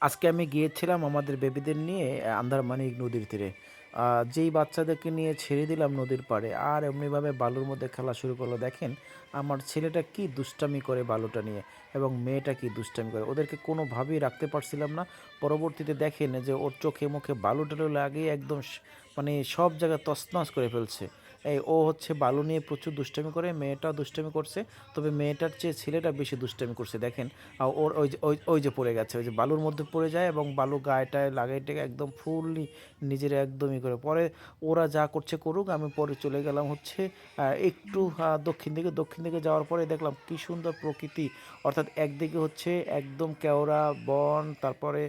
আজকে আমি গিয়েছিলাম আমাদের বেবিদের নিয়ে আন্দারমানিক নদীর তীরে। যেই বাচ্চাদেরকে নিয়ে ছেড়ে দিলাম নদীর পাড়ে, আর এমনিভাবে বালুর মধ্যে খেলা শুরু করল। দেখেন, আমার ছেলেটা কি দুষ্টামি করে বালুটা নিয়ে, এবং মেয়েটা কি দুষ্টামি করে। ওদেরকে কোনোভাবেই রাখতে পারছিলাম না। পরবর্তীতে দেখেন যে ওর চোখে মুখে বালু টালু লাগিয়ে একদম মানে সব জায়গায় তছনছ করে ফেলছে। এই ও হচ্ছে বালু নিয়ে প্রচুর দুষ্টামি করে, মেয়েটাও দুষ্টামি করছে। তবে মেয়েটার চেয়ে ছেলেটা বেশি দুষ্টামি করছে, দেখেন। ওর ওই যে ওই যে পড়ে গেছে, ওই যে বালুর মধ্যে পড়ে যায় এবং বালু গায়েটায় লাগাইটাকে একদম ফুললি নিজের একদমই করে। পরে ওরা যা করছে করুক, আমি পরে চলে গেলাম হচ্ছে একটু দক্ষিণ দিকে। দক্ষিণ দিকে যাওয়ার পরে দেখলাম কি সুন্দর প্রকৃতি। অর্থাৎ একদিকে হচ্ছে একদম কেওড়া, বন, তারপরে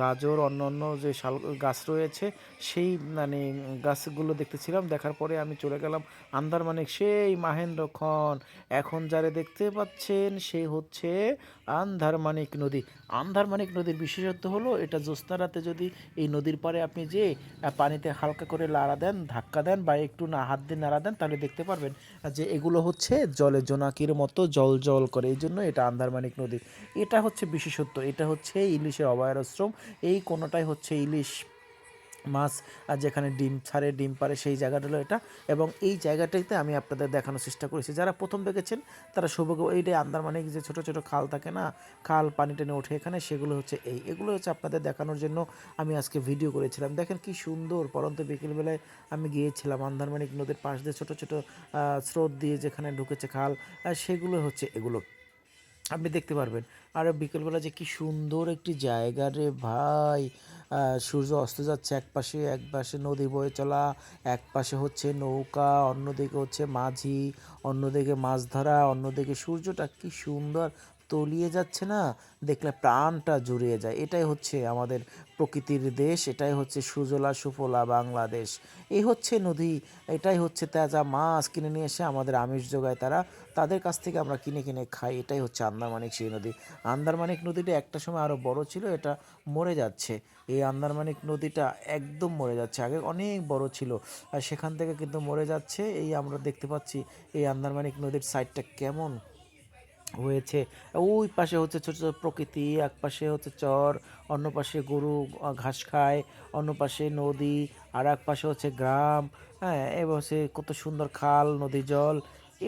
গাজর, অন্য অন্য যে শাল, গাছ রয়েছে, সেই মানে গাছগুলো দেখতেছিলাম। দেখার পরে আমি চলে গেলাম। আন্দারমানিক সেই মাহেন্দ্র খন এখন যারে দেখতে পাচ্ছেন, সে হচ্ছে আন্ধারমানিক নদী। আন্ধারমানিক নদীর বিশেষত্ব হলো, এটা জ্যোৎস্না রাতে যদি এই নদীর পারে আপনি যে পানিতে হালকা করে লাড়া দেন, ধাক্কা দেন বা একটু না হাত দিয়ে নাড়া দেন, তাহলে দেখতে পারবেন যে এগুলো হচ্ছে জলে জোনাকির মতো জল জল করে। এই জন্য এটা আন্ধারমানিক নদী। এটা হচ্ছে বিশেষত্ব। এটা হচ্ছে ইলিশের অভয়াশ্রম এই কোনোটাই হচ্ছে ইলিশ মাছ, আর যেখানে ডিম ছাড়ে, ডিম পারে সেই জায়গাটা হলো এটা। এবং এই জায়গাটাতে আমি আপনাদের দেখানোর চেষ্টা করেছি। যারা প্রথম দেখেছেন, তারা সৌভাগ্য এইটাই আন্দারমানিক যে ছোট ছোট খাল থাকে না, খাল পানি টেনে ওঠে এখানে, সেগুলো হচ্ছে এই। এগুলো হচ্ছে আপনাদের দেখানোর জন্য আমি আজকে ভিডিও করেছিলাম। দেখেন কি সুন্দর, পরন্ত বিকেলবেলায় আমি গিয়েছিলাম আন্দারমানিক নদীর পাশ দিয়ে ছোটো ছোটো স্রোত দিয়ে যেখানে ঢুকেছে খাল সেগুলো হচ্ছে এগুলো। আপনি দেখতে পারবেন। আর বিকেলবেলা যে কি সুন্দর একটি জায়গা রে ভাই। সূর্য অস্ত যাচ্ছে এক পাশে এক পাশে নদী বয়ে চলা এক পাশে হচ্ছে নৌকা, অন্যদিকে হচ্ছে মাঝি, অন্যদিকে মাছ ধরা, অন্যদিকে সূর্যটা কি সুন্দর তলিয়ে যাচ্ছে না, দেখলে প্রাণটা জুড়িয়ে যায়। এটাই হচ্ছে আমাদের প্রকৃতির দেশ, এটাই হচ্ছে সুজলা সুফলা বাংলাদেশ। এই হচ্ছে নদী, এটাই হচ্ছে তাজা মাছ কিনে নিয়ে এসে আমাদের আমিষ যোগায় তারা। তাদের কাছ থেকে আমরা কিনে কিনে খাই, এটাই হচ্ছে আন্দারমানিক সেই নদী। আন্দারমানিক নদীটা একটা সময় আরও বড় ছিল, এটা মরে যাচ্ছে। এই আন্দারমানিক নদীটা একদম মরে যাচ্ছে, আগে অনেক বড় ছিল। আর সেখান থেকে কিন্তু মরে যাচ্ছে। এই আমরা দেখতে পাচ্ছি এই আন্দারমানিক নদীর সাইডটা কেমন হয়েছে। ওই পাশে হচ্ছে ছোটো ছোটো প্রকৃতি, এক পাশে হচ্ছে চর, অন্য পাশে গরু ঘাস খায়, অন্য পাশে নদী, আর এক পাশে হচ্ছে গ্রাম। হ্যাঁ এবার হচ্ছে কত সুন্দর খাল, নদী, জল।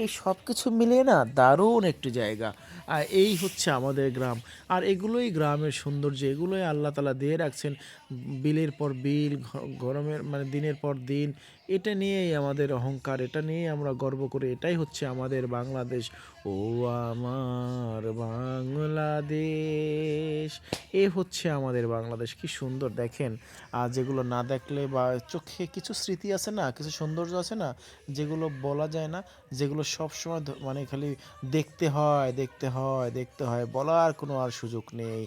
এই সব কিছু মিলিয়ে না দারুণ একটি জায়গা। আর এই হচ্ছে আমাদের গ্রাম। আর এগুলোই গ্রামের সৌন্দর্য, এগুলোই আল্লাহ তালা দিয়ে রাখছেন। বিলের পর বিল গরমের মানে দিনের পর দিন, এটা নিয়েই আমাদের অহংকার, এটা নিয়েই আমরা গর্ব করি। এটাই হচ্ছে আমাদের বাংলাদেশ। ও আমার বাংলাদেশ, এ হচ্ছে আমাদের বাংলাদেশ। কি সুন্দর, দেখেন। আর যেগুলো না দেখলে বা চোখে কিছু স্মৃতি আছে না, কিছু সৌন্দর্য আছে না, যেগুলো বলা যায় না, যেগুলো সব সময় মানে খালি দেখতে হয় দেখতে হয় দেখতে হয়, বলার কোনো আর সুযোগ নেই।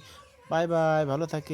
বাই বাই ভালো থাকে